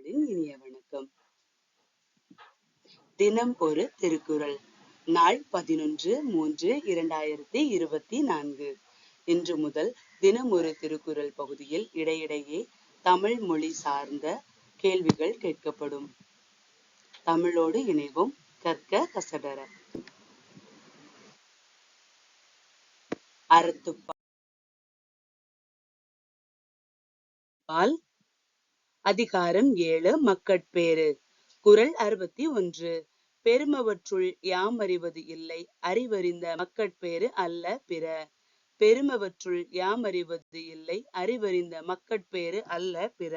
உறவுகளின் இனிய வணக்கம். தினம் ஒரு திருக்குறள். நாள் பதினொன்று மூன்று இரண்டாயிரத்தி இருபத்தி நான்கு. இன்று முதல் தினம் ஒரு திருக்குறள் பகுதியில் இடையிடையே தமிழ் மொழி சார்ந்த கேள்விகள் கேட்கப்படும். தமிழோடு இணைவோம் கற்க கசடர. அறத்துப்பால் அதிகாரம் ஏழு மக்கட்பேறு. குரல் அறுபத்தி ஒன்று. பெருமவற்றுள் யாம் அறிவது இல்லை அறிவறிந்த மக்கட்பேறு அல்ல பிற. பெருமவற்றுள் யாம் அறிவது இல்லை அறிவறிந்த மக்கட்பேறு அல்ல பிற.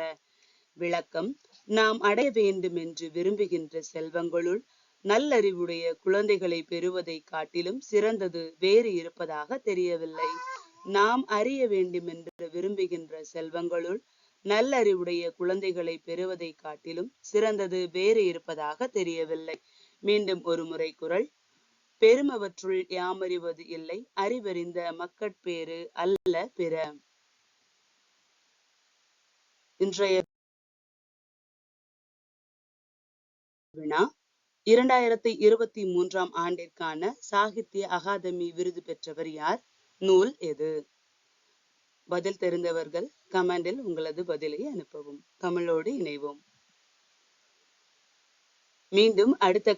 விளக்கம் நாம் அடைய வேண்டும் என்று விரும்புகின்ற செல்வங்களுள் நல்லறிவுடைய குழந்தைகளை பெறுவதை காட்டிலும் சிறந்தது வேறு இருப்பதாக தெரியவில்லை. நாம் அறிய வேண்டும் என்று விரும்புகின்ற செல்வங்களுள் நல்லறிவுடைய குழந்தைகளை பெறுவதை காட்டிலும் சிறந்தது வேறு இருப்பதாக தெரியவில்லை. மீண்டும் ஒரு முறை குரல். பெருமவற்றுள் யாமறிவது இல்லை அறிவறிந்த மக்கட்பேறு அல்ல பிற. இன்றைய வினா இரண்டாயிரத்தி இருபத்தி மூன்றாம் ஆண்டிற்கான சாகித்ய அகாதமி விருது பெற்றவர் யார்? நூல் எது? பதில் தெரிந்தவர்கள் கமெண்டில் உங்களது பதிலை அனுப்பவும். தமிழோடு இணைவோம். மீண்டும் அடுத்த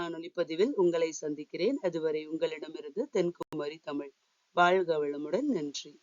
காணொலி பதிவில் உங்களை சந்திக்கிறேன். அதுவரை உங்களிடமிருந்து தென்குமரி தமிழ். வாழ்க வளமுடன். நன்றி.